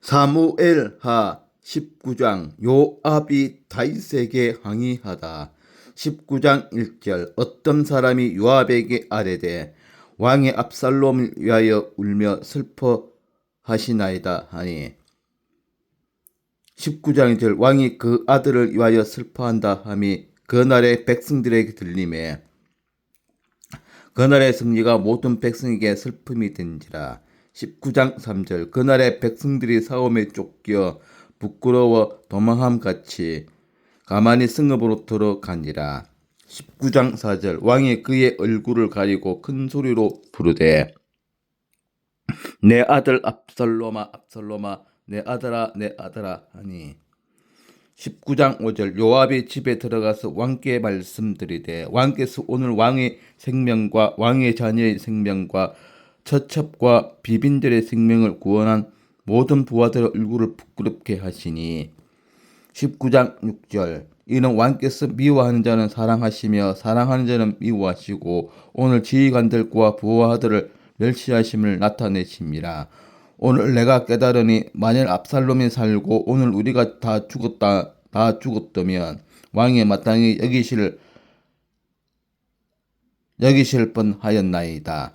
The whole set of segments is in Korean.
사무엘하 19장 요압이 다윗에게 항의하다. 19장 1절 어떤 사람이 요압에게 아뢰되 왕의 압살롬을 위하여 울며 슬퍼하시나이다 하니 19장 2절 왕이 그 아들을 위하여 슬퍼한다 함이 그날의 백성들에게 들림에 그날의 승리가 모든 백성에게 슬픔이 된지라 19장 3절 그날의 백성들이 사움에 쫓겨 부끄러워 도망함 같이 가만히 승업으로 들어가니라. 19장 4절 왕이 그의 얼굴을 가리고 큰 소리로 부르되 내 아들 압살롬아 압살롬아 내 아들아 내 아들아 하니. 19장 5절 요압이 집에 들어가서 왕께 말씀드리되 왕께서 오늘 왕의 생명과 왕의 자녀의 생명과 처첩과 비빈들의 생명을 구원한 모든 부하들의 얼굴을 부끄럽게 하시니 19장 6절 이는 왕께서 미워하는 자는 사랑하시며 사랑하는 자는 미워하시고 오늘 지휘관들과 부하들을 멸시하심을 나타내심이라 오늘 내가 깨달으니 만일 압살롬이 살고 오늘 우리가 다 죽었다 다 죽었다면 왕이 마땅히 여기실 여기실 뻔하였나이다.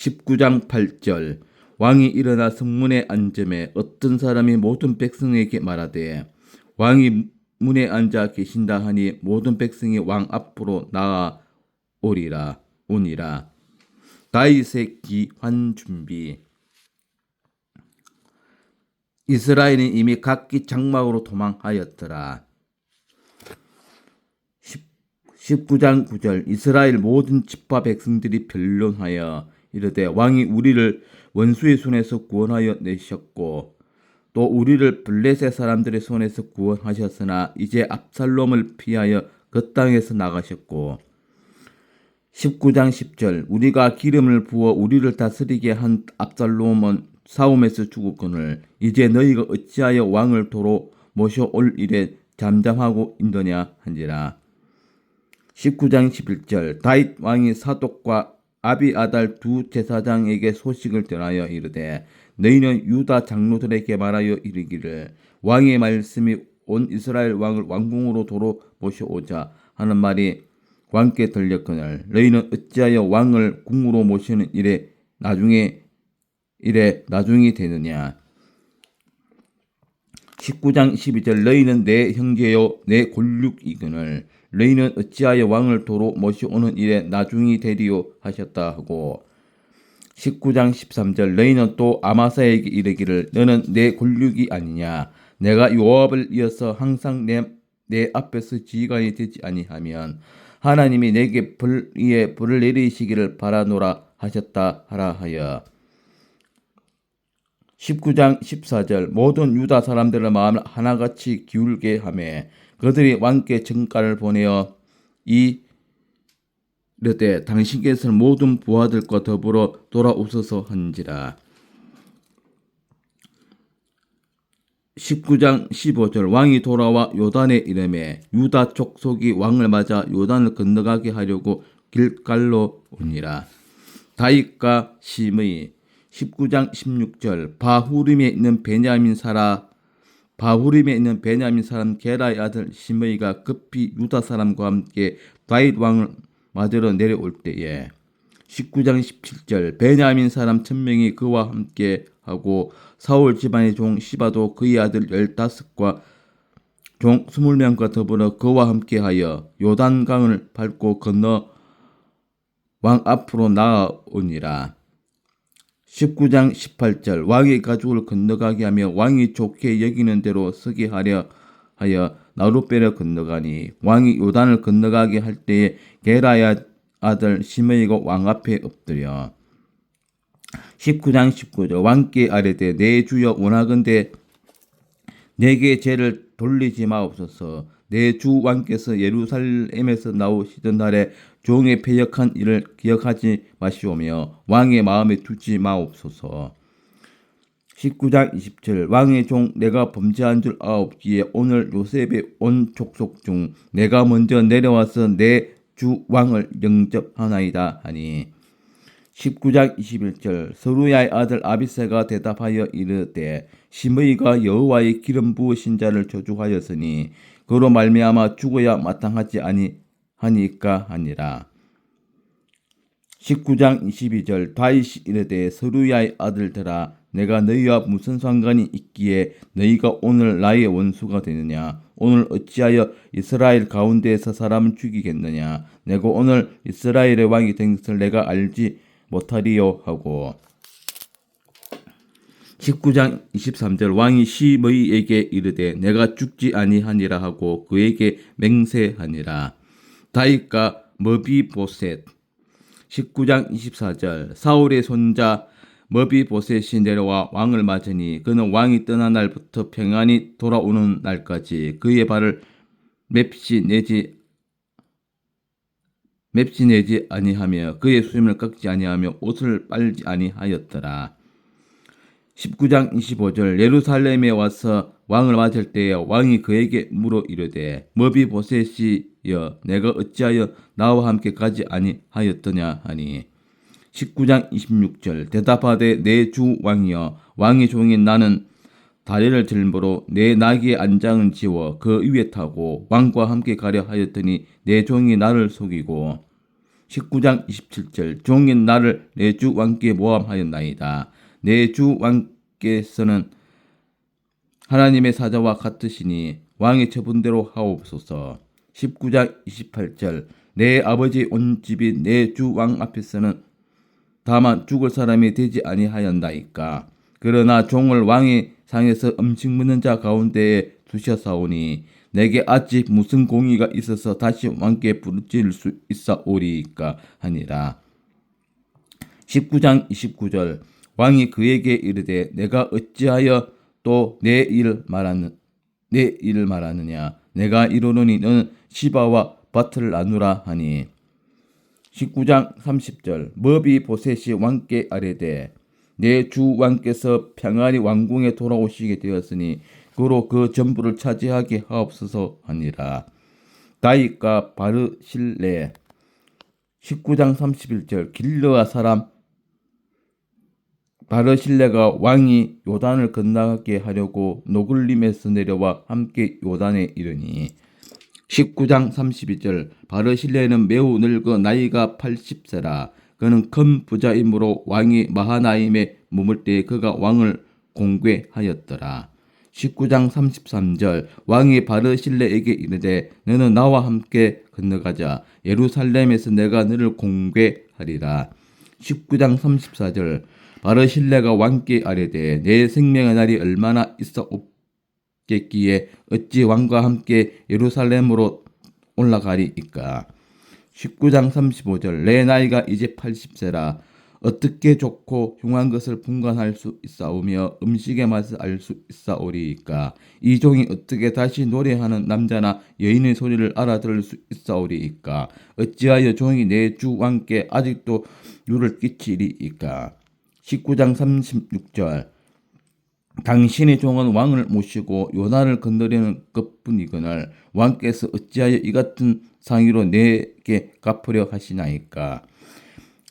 19장 8절. 왕이 일어나 성문에 앉음에 어떤 사람이 모든 백성에게 말하되 왕이 문에 앉아 계신다 하니 모든 백성이 왕 앞으로 나아 오리라 오니라. 다윗의 기환 준비. 이스라엘은 이미 각기 장막으로 도망하였더라. 19장 9절. 이스라엘 모든 집파 백성들이 변론하여 이르되 왕이 우리를 원수의 손에서 구원하여 내셨고 또 우리를 블레셋 사람들의 손에서 구원하셨으나 이제 압살롬을 피하여 그 땅에서 나가셨고 19장 10절 우리가 기름을 부어 우리를 다스리게 한 압살롬은 싸움에서 죽었거늘 이제 너희가 어찌하여 왕을 도로 모셔올 일에 잠잠하고 있느냐 한지라 19장 11절 다윗 왕이 사독과 아비아달 두 제사장에게 소식을 전하여 이르되 너희는 유다 장로들에게 말하여 이르기를 왕의 말씀이 온 이스라엘 왕을 왕궁으로 도로 모셔오자 하는 말이 왕께 들렸거늘. 너희는 어찌하여 왕을 궁으로 모시는 일에 나중에 일에 나중이 되느냐? 19장 12절. 너희는 내 형제요 내 골육이거늘 너희는 어찌하여 왕을 도로 모시오는 일에 나중이 되리요? 하셨다 하고 19장 13절 너희는 또 아마사에게 이르기를 너는 내 골육이 아니냐? 내가 요압을 이어서 항상 내, 내 앞에서 지휘관이 되지 아니하면 하나님이 내게 불 위에 불을 내리시기를 바라노라 하셨다 하라 하여 19장 14절 모든 유다 사람들의 마음을 하나같이 기울게 하며 그들이 왕께 증가를 보내어 이 이르되 당신께서는 모든 부하들과 더불어 돌아오소서 한지라. 19장 15절 왕이 돌아와 요단에 이름에 유다 족속이 왕을 맞아 요단을 건너가게 하려고 길갈로 오니라. 다윗과 심의 19장 16절 바후림에 있는 베냐민 사라 바후림에 있는 베냐민 사람 게라의 아들 심의가 급히 유다 사람과 함께 다윗 왕을 맞으러 내려올 때에 19장 17절 베냐민 사람 천명이 그와 함께 하고 사울 집안의 종 시바도 그의 아들 15과 종 20명과 더불어 그와 함께하여 요단강을 밟고 건너 왕 앞으로 나아오니라. 19장 18절 왕의 가족을 건너가게 하며 왕이 좋게 여기는 대로 서게 하려 하여 나룻배를 건너가니 왕이 요단을 건너가게 할 때에 게라야 아들 시므이가 왕 앞에 엎드려. 19장 19절 왕께 아뢰되 내 주여 원하건대 내게 죄를 돌리지 마옵소서 내 주 왕께서 예루살렘에서 나오시던 날에 종의 패역한 일을 기억하지 마시오며 왕의 마음에 두지 마옵소서. 19장 20절 왕의 종 내가 범죄한 줄 아옵기에 오늘 요셉의 온 족속 중 내가 먼저 내려와서 내 주 왕을 영접하나이다 하니. 19장 21절. 서루야의 아들 아비세가 대답하여 이르되 시므이가 여호와의 기름 부으신 자를 저주하였으니 그로 말미암아 죽어야 마땅하지 아니하니까 하니라. 19장 22절 다윗이 이르되 서루야의 아들들아 내가 너희와 무슨 상관이 있기에 너희가 오늘 나의 원수가 되느냐? 오늘 어찌하여 이스라엘 가운데에서 사람을 죽이겠느냐? 내가 오늘 이스라엘의 왕이 된 것을 내가 알지 못하리요 하고 19장 23절 왕이 시므이에게 이르되 내가 죽지 아니하니라 하고 그에게 맹세하니라 다윗과 머비보셋 19장 24절 사울의 손자 머비보셋이 내려와 왕을 맞으니 그는 왕이 떠난 날부터 평안히 돌아오는 날까지 그의 발을 맵시 내지 맵시 내지 아니하며 그의 수염을 깎지 아니하며 옷을 빨지 아니하였더라. 19장 25절 예루살렘에 와서 왕을 맞을 때에 왕이 그에게 물어 이르되 머비보셋이여 내가 어찌하여 나와 함께 가지 아니하였더냐 하니. 19장 26절 대답하되 내 주 왕이여 왕의 종인 나는 다리를 들므로 내 나귀의 안장은 지워 그 위에 타고 왕과 함께 가려 하였더니 내 종이 나를 속이고. 19장 27절 종인 나를 내 주 왕께 모함하였나이다 내주 왕께서는 하나님의 사자와 같으시니 왕의 처분대로 하옵소서 19장 28절 내 아버지 온 집이 내 주 왕 앞에서는 다만 죽을 사람이 되지 아니하였나이까. 그러나 종을 왕의 상에서 음식 먹는 자 가운데에 두셨사오니 내게 아직 무슨 공의가 있어서 다시 왕께 부르질 수 있사오리까 하니라. 19장 29절 왕이 그에게 이르되 내가 어찌하여 또 내 일을 말하는 내 일을 말하느냐? 내가 이르노니 너는 시바와 밭을 나누라 하니. 19장 30절. 머비 보셋이 왕께 아뢰되 내 주 왕께서 평안히 왕궁에 돌아오시게 되었으니 그로 그 전부를 차지하게 하옵소서 하니라. 다윗과 바르실레. 19장 31절. 길르아 사람 바르실레가 왕이 요단을 건너게 하려고 노글림에서 내려와 함께 요단에 이르니 19장 32절 바르실레는 매우 늙어 나이가 80세라 그는 큰 부자이므로 왕이 마하나임에 머물 때 그가 왕을 공괴하였더라. 19장 33절 왕이 바르실레에게 이르되 너는 나와 함께 건너가자 예루살렘에서 내가 너를 공괴하리라. 19장 34절 바르실레가 왕께 아뢰되 내 생명의 날이 얼마나 있어 겠기에 어찌 왕과 함께 예루살렘으로 올라가리이까. 19장 35절 내 나이가 이제 80세라. 어떻게 좋고 흉한 것을 분간할 수 있사오며 음식의 맛을 알 수 있사오리이까? 이 종이 어떻게 다시 노래하는 남자나 여인의 소리를 알아들을 수 있사오리이까? 어찌하여 종이 내 주 왕께 아직도 유를 끼치리이까 19장 36절. 당신의 종은 왕을 모시고 요단을 건너려는 것뿐이거늘 왕께서 어찌하여 이 같은 상의로 내게 갚으려 하시나이까?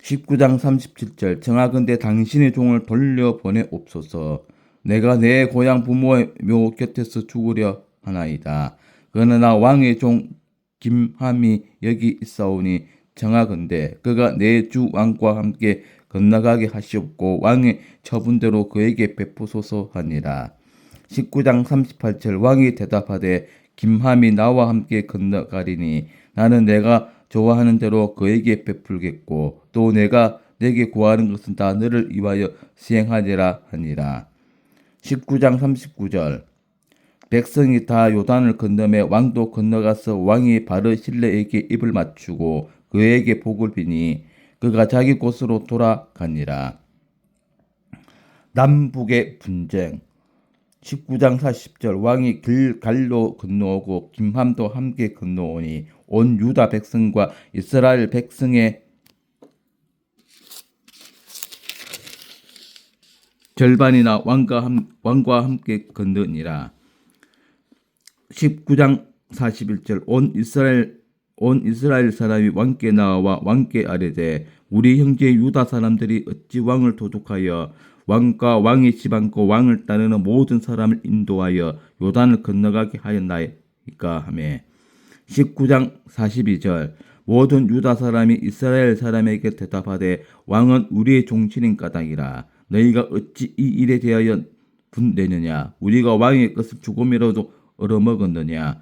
19장 37절. 정하건대 당신의 종을 돌려보내 옵소서. 내가 내 고향 부모의 묘 곁에서 죽으려 하나이다. 그러나 왕의 종 김함이 여기 있사오니 정하건대 그가 내 주 왕과 함께 건너가게 하시옵고 왕의 처분대로 그에게 베푸소서 하니라. 19장 38절 왕이 대답하되 김함이 나와 함께 건너가리니 나는 내가 좋아하는 대로 그에게 베풀겠고 또 내가 내게 구하는 것은 다 너를 위하여 시행하리라 하니라. 19장 39절 백성이 다 요단을 건너매 왕도 건너가서 왕이 바르실레에게 입을 맞추고 그에게 복을 비니 그가 자기 곳으로 돌아가니라. 남북의 분쟁 19장 40절 왕이 길갈로 건너오고 김함도 함께 건너오니 온 유다 백성과 이스라엘 백성의 절반이나 왕과, 함, 왕과 함께 건너니라. 19장 41절 온 이스라엘 온 이스라엘 사람이 왕께 나와 왕께 아뢰되 우리 형제 유다 사람들이 어찌 왕을 도둑하여 왕과 왕의 지방과 왕을 따르는 모든 사람을 인도하여 요단을 건너가게 하였나이까 하매 19장 42절. 모든 유다 사람이 이스라엘 사람에게 대답하되 왕은 우리의 종신인 까닭이라. 너희가 어찌 이 일에 대하여 분내느냐? 우리가 왕의 것을 죽음이라도 얻어먹었느냐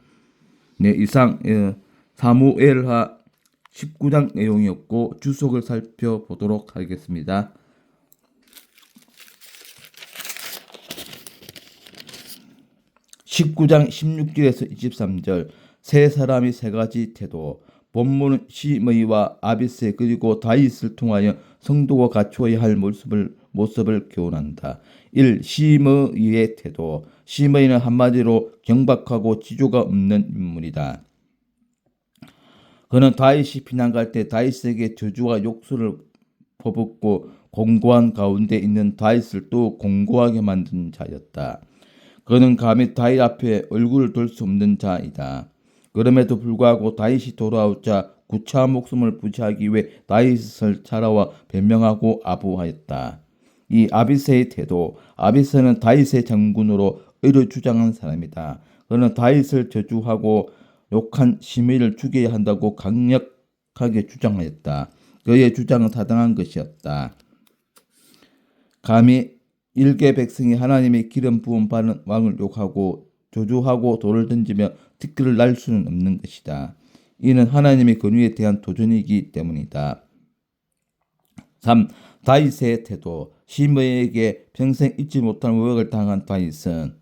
네 이상 어, 사무엘하 19장 내용이었고 주석을 살펴보도록 하겠습니다. (19장 16절에서 23절) 세 사람이 세 가지 태도 본문은 시므이와 아비세 그리고 다윗을 통하여 성도가 갖추어야 할 모습을 모습을 교훈한다. 1. 시므이의 태도. 시므이는 한마디로 경박하고 지조가 없는 인물이다. 그는 다윗이 피난갈 때 다윗에게 저주와 욕설을 퍼붓고 공고한 가운데 있는 다윗을 또 공고하게 만든 자였다. 그는 감히 다윗 앞에 얼굴을 돌 수 없는 자이다. 그럼에도 불구하고 다윗이 돌아오자 구차한 목숨을 부지하기 위해 다윗을 찾아와 변명하고 아부하였다. 이 아비세의 태도, 아비세는 다윗의 장군으로 의를 주장한 사람이다. 그는 다윗을 저주하고 욕한 시미를 죽여야 한다고 강력하게 주장하였다. 그의 주장은 타당한 것이었다. 감히 일개 백성이 하나님의 기름 부음 받은 왕을 욕하고 조주하고 돌을 던지며 티끌을 날 수는 없는 것이다. 이는 하나님의 권위에 대한 도전이기 때문이다. 3. 다윗의 태도 시므에게 평생 잊지 못할 모욕을 당한 다윗은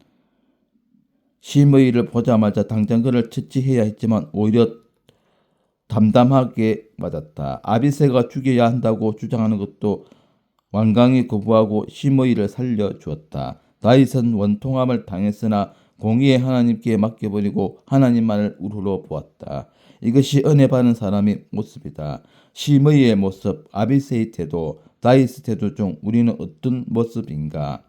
시므이를 보자마자 당장 그를 처치해야 했지만 오히려 담담하게 맞았다. 아비세가 죽여야 한다고 주장하는 것도 완강히 거부하고 시므이를 살려주었다. 다윗은 원통함을 당했으나 공의의 하나님께 맡겨버리고 하나님만을 우러러 보았다. 이것이 은혜 받는 사람의 모습이다. 시므이의 모습, 아비세의 태도, 다이스 태도 중 우리는 어떤 모습인가?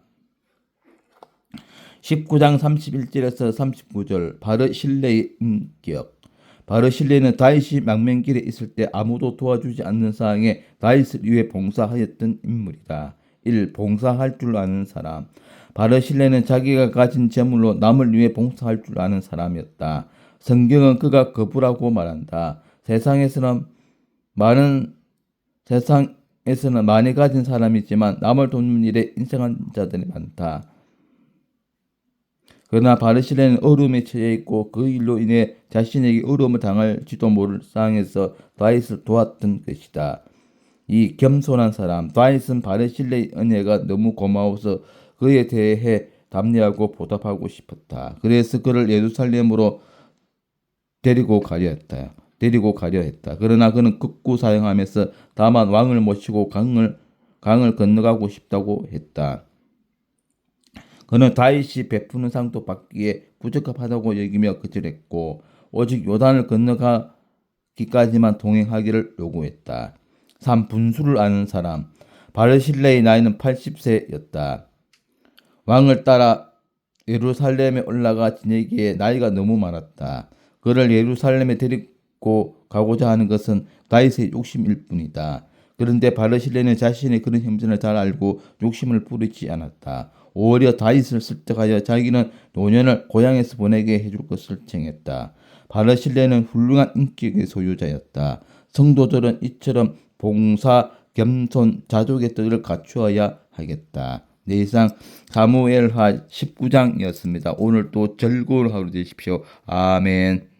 19장 31절에서 39절 바르 실레의 인격 바르 실레는 다윗이 망명길에 있을 때 아무도 도와주지 않는 상황에 다윗을 위해 봉사하였던 인물이다. 1. 봉사할 줄 아는 사람 바르 실레는 자기가 가진 재물로 남을 위해 봉사할 줄 아는 사람이었다. 성경은 그가 거부라고 말한다. 세상에서는 많은 세상 에서는 많이 가진 사람이지만 남을 돕는 일에 인생한 자들이 많다. 그러나 바르실레는 어려움에 처해 있고 그 일로 인해 자신에게 어려움을 당할지도 모를 상황에서 다윗을 도왔던 것이다. 이 겸손한 사람 다윗은 바르실레의 은혜가 너무 고마워서 그에 대해 담례하고 보답하고 싶었다. 그래서 그를 예루살렘으로 데리고 가려 했다. 데리고 가려 했다. 그러나 그는 극구 사용하면서 다만 왕을 모시고 강을 강을 건너가고 싶다고 했다. 그는 다윗이 베푸는 상도 받기에 부적합하다고 여기며 거절했고 오직 요단을 건너가기까지만 동행하기를 요구했다. 3. 분수를 아는 사람 바르실레의 나이는 80세였다. 왕을 따라 예루살렘에 올라가 지내기에 나이가 너무 많았다. 그를 예루살렘에 데리고 고 가고자 하는 것은 다윗의 욕심일 뿐이다. 그런데 바르실레는 자신의 그런 형편을 잘 알고 욕심을 부리지 않았다. 오히려 다윗을 설득하여 자기는 노년을 고향에서 보내게 해줄 것을 청했다. 바르실레는 훌륭한 인격의 소유자였다. 성도들은 이처럼 봉사, 겸손, 자족의 뜻을 갖추어야 하겠다. 네, 이상 사무엘하 19장이었습니다. 오늘 또 즐거운 하루 되십시오. 아멘.